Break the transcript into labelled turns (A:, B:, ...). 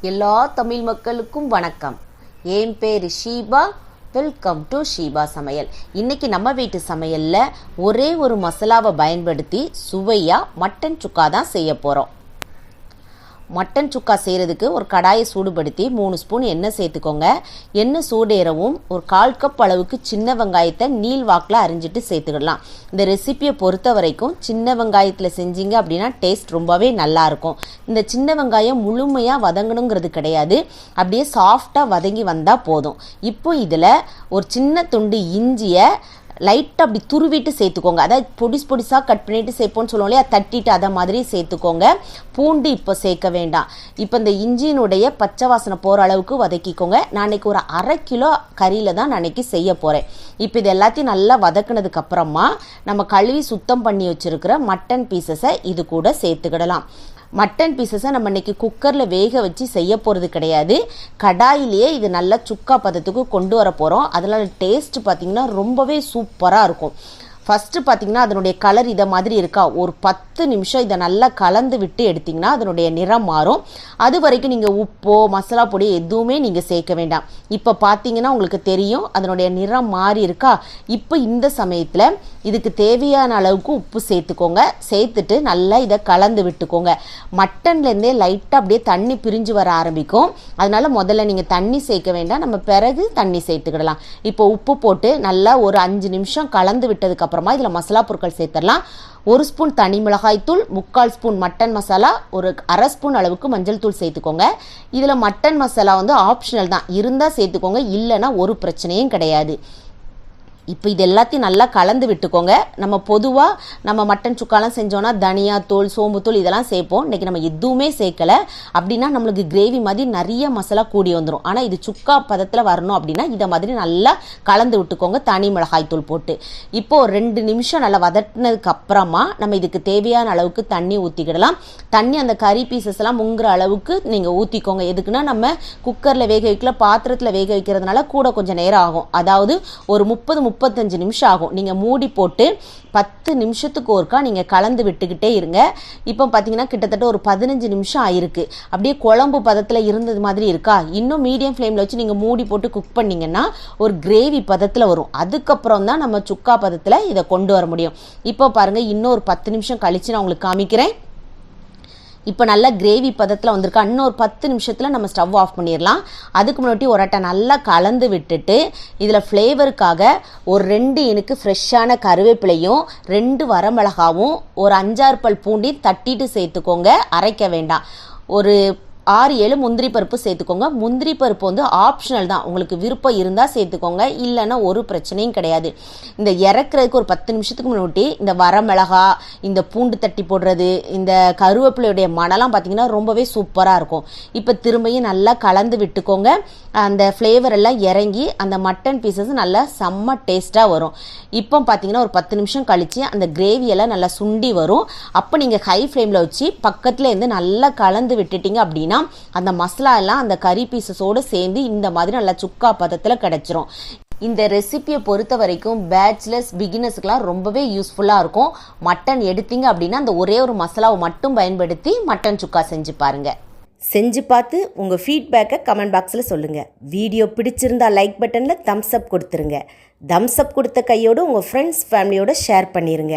A: எல்லா தமிழ் மக்களுக்கும் வணக்கம். என் பேர் ஷீபா. வெல்கம் டு ஷீபா சமையல். இன்னைக்கு நம்ம வீட்டு சமையலில் ஒரே ஒரு மசாலாவை பயன்படுத்தி சுவையாக மட்டன் சுக்கா தான் செய்ய போகிறோம் மட்டன் சுக்கா செய்கிறதுக்கு ஒரு கடாயை சூடுபடுத்தி மூணு ஸ்பூன் எண்ணெய் சேர்த்துக்கோங்க. எண்ணெய் சூடேறவும் ஒரு கால் கப் அளவுக்கு சின்ன வெங்காயத்தை நீள் வாக்கில் அரிஞ்சிட்டு சேர்த்துக்கிடலாம். இந்த ரெசிபியை பொறுத்த வரைக்கும் சின்ன வெங்காயத்தில் செஞ்சீங்க அப்படின்னா டேஸ்ட் ரொம்பவே நல்லாயிருக்கும் இந்த சின்ன வெங்காயம் முழுமையாக வதங்கணுங்கிறது கிடையாது. அப்படியே சாஃப்டாக வதங்கி வந்தால் போதும். இப்போ இதில் ஒரு சின்ன துண்டு இஞ்சியை லைட்டாக அப்படி துருவிட்டு சேர்த்துக்கோங்க. அதாவது பொடிஸ் பொடிசாக கட் பண்ணிட்டு சேர்ப்போம்னு சொல்லுவோம் இல்லையா? தட்டிட்டு அதை மாதிரி சேர்த்துக்கோங்க. பூண்டு இப்போ சேர்க்க வேண்டாம். இப்போ இந்த இஞ்சினுடைய பச்சை வாசனை போகிற அளவுக்கு வதக்கிக்கோங்க. நான் ஒரு அரை கிலோ கறியில் தான் நான் அன்னைக்கு செய்ய போகிறேன் இப்போ இது எல்லாத்தையும் நல்லா வதக்குனதுக்கப்புறமா நம்ம கழுவி சுத்தம் பண்ணி வச்சுருக்கிற மட்டன் பீசஸை இது கூட சேர்த்துக்கிடலாம். மட்டன் பீசஸை நம்ம இன்னைக்கு குக்கரில் வேக வச்சு செய்ய போகிறது கிடையாது. கடாயிலேயே இது நல்லா சுக்கா பதத்துக்கு கொண்டு வர போகிறோம் அதனால் டேஸ்ட் பார்த்திங்கன்னா ரொம்பவே சூப்பராக இருக்கும். ஃபஸ்ட்டு பார்த்தீங்கன்னா அதனுடைய கலர் இதை மாதிரி இருக்கா? ஒரு பத்து நிமிஷம் இதை நல்லா கலந்து விட்டு எடுத்திங்கன்னா அதனுடைய நிறம் மாறும். அது வரைக்கும் நீங்கள் உப்போ மசாலா பொடி எதுவுமே நீங்கள் சேர்க்க வேண்டாம். இப்போ பார்த்தீங்கன்னா உங்களுக்கு தெரியும் அதனுடைய நிறம் மாறி இருக்கா? இப்போ இந்த சமயத்தில் இதுக்கு தேவையான அளவுக்கு உப்பு சேர்த்துக்கோங்க. சேர்த்துட்டு நல்லா இதை கலந்து விட்டுக்கோங்க. மட்டன்லேருந்தே லைட்டாக அப்படியே தண்ணி பிரிஞ்சு வர ஆரம்பிக்கும். அதனால் முதல்ல நீங்கள் தண்ணி சேர்க்க வேண்டாம். நம்ம பிறகு தண்ணி சேர்த்துக்கிடலாம். இப்போ உப்பு போட்டு நல்லா ஒரு அஞ்சு நிமிஷம் கலந்து விட்டதுக்கப்புறம் அப்புறமா இதில் மசாலா பொருட்கள் சேர்த்துடலாம். ஒரு ஸ்பூன் தனி மிளகாய் தூள் முக்கால் ஸ்பூன் மட்டன் மசாலா ஒரு அரை ஸ்பூன் அளவுக்கு மஞ்சள் தூள் சேர்த்துக்கோங்க. இதில் மட்டன் மசாலா வந்து ஆப்ஷனல் தான். இருந்தால் சேர்த்துக்கோங்க. இல்லைன்னா ஒரு பிரச்சனையும் கிடையாது. இப்போ இது எல்லாத்தையும் நல்லா கலந்து விட்டுக்கோங்க. நம்ம பொதுவாக நம்ம மட்டன் சுக்காலாம் செஞ்சோன்னா தனியா தூள் சோம்புத்தூள் இதெல்லாம் சேர்ப்போம். இன்றைக்கி நம்ம எதுவுமே சேர்க்கலை. அப்படின்னா நம்மளுக்கு கிரேவி மாதிரி நிறைய மசாலா கூடி வந்துடும் ஆனால் இது சுக்கா பதத்தில் வரணும் அப்படின்னா இதை மாதிரி நல்லா கலந்து விட்டுக்கோங்க. தனி மிளகாய் தூள் போட்டு. இப்போ ஒரு ரெண்டு நிமிஷம் நல்லா வதட்டினதுக்கு அப்புறமா நம்ம இதுக்கு தேவையான அளவுக்கு தண்ணி ஊற்றிக்கிடலாம் தண்ணி அந்த கறி பீசஸ் எல்லாம் முங்குற அளவுக்கு நீங்கள் ஊற்றிக்கோங்க எதுக்குன்னா நம்ம குக்கரில் வேக வைக்கல பாத்திரத்தில் வேக வைக்கிறதுனால கூட கொஞ்சம் நேரம் ஆகும். அதாவது ஒரு முப்பது முப்பத்தஞ்சு நிமிஷம் ஆகும். நீங்கள் மூடி போட்டு பத்து நிமிஷத்துக்கு ஒருக்கா நீங்கள் கலந்து விட்டுக்கிட்டே இருங்க. இப்போ பார்த்தீங்கன்னா கிட்டத்தட்ட ஒரு பதினஞ்சு நிமிஷம் ஆயிருக்கு. அப்படியே குழம்பு பதத்தில் இருந்தது மாதிரி இருக்கா? இன்னும் மீடியம் ஃப்ளேமில் வச்சு நீங்கள் மூடி போட்டு குக் பண்ணிங்கன்னா ஒரு கிரேவி பதத்தில் வரும். அதுக்கப்புறம் தான் நம்ம சுக்கா பதத்தில் இதை கொண்டு வர முடியும். இப்போ பாருங்கள் இன்னும் ஒரு பத்து நிமிஷம் கழித்து நான் உங்களுக்கு காமிக்கிறேன். இப்போ நல்லா கிரேவி பதத்தில் வந்திருக்கா. இன்னொரு பத்து நிமிஷத்தில் நம்ம ஸ்டவ் ஆஃப் பண்ணிடலாம் அதுக்கு முன்னாடி ஒரு அட்டை நல்லா கலந்து விட்டுட்டு இதில் ஃப்ளேவருக்காக ஒரு ரெண்டு எனக்கு ஃப்ரெஷ்ஷான கருவேப்பிலையும் ரெண்டு வரமிளகாவும் ஒரு அஞ்சாறு பல் பூண்டி தட்டிட்டு சேர்த்துக்கோங்க. அரைக்க வேண்டாம். ஒரு ஆறு ஏழு முந்திரி பருப்பு சேர்த்துக்கோங்க. முந்திரி பருப்பு வந்து ஆப்ஷனல் தான். உங்களுக்கு விருப்பம் இருந்தால் சேர்த்துக்கோங்க. இல்லைன்னா ஒரு பிரச்சனையும் கிடையாது. இந்த இறக்குறதுக்கு ஒரு பத்து நிமிஷத்துக்கு முன்னாடி இந்த வரமிளகா இந்த பூண்டு தட்டி போடுறது இந்த கருவேப்பிலையுடைய மணலாம் பார்த்தீங்கன்னா ரொம்பவே சூப்பராக இருக்கும். இப்போ திரும்பியும் நல்லா கலந்து விட்டுக்கோங்க. அந்த ஃப்ளேவர் எல்லாம் இறங்கி அந்த மட்டன் பீசஸ் நல்லா செம்ம டேஸ்ட்டாக வரும். இப்போ பார்த்தீங்கன்னா ஒரு பத்து நிமிஷம் கழித்து அந்த கிரேவியெல்லாம் நல்லா சுண்டி வரும். அப்போ நீங்கள் ஹை ஃப்ளேமில் வச்சு பக்கத்தில் இருந்து நல்லா கலந்து விட்டுட்டீங்க அப்படின்னா அந்த மசாலா எல்லாம் அந்த கறி பீசஸோடு சேர்ந்து இந்த மாதிரி நல்லா சுக்கா பதத்தில் கிடச்சிரும். இந்த ரெசிபியை பொறுத்த வரைக்கும் பேச்சுலர்ஸ் பிகினர்ஸுக்கெலாம் ரொம்பவே யூஸ்ஃபுல்லாக இருக்கும். மட்டன் எடுத்தீங்க அப்படின்னா அந்த ஒரே ஒரு மசாலாவை மட்டும் பயன்படுத்தி மட்டன் சுக்கா செஞ்சு பாருங்க.
B: செஞ்சு பார்த்து உங்கள் ஃபீட்பேக்கை கமெண்ட் பாக்ஸில் சொல்லுங்கள் வீடியோ பிடிச்சிருந்தா லைக் பட்டனில் தம்ஸ் அப் கொடுத்துருங்க. தம்ஸ் அப் கொடுத்த கையோடு உங்கள் ஃப்ரெண்ட்ஸ் ஃபேமிலியோட ஷேர் பண்ணிடுங்க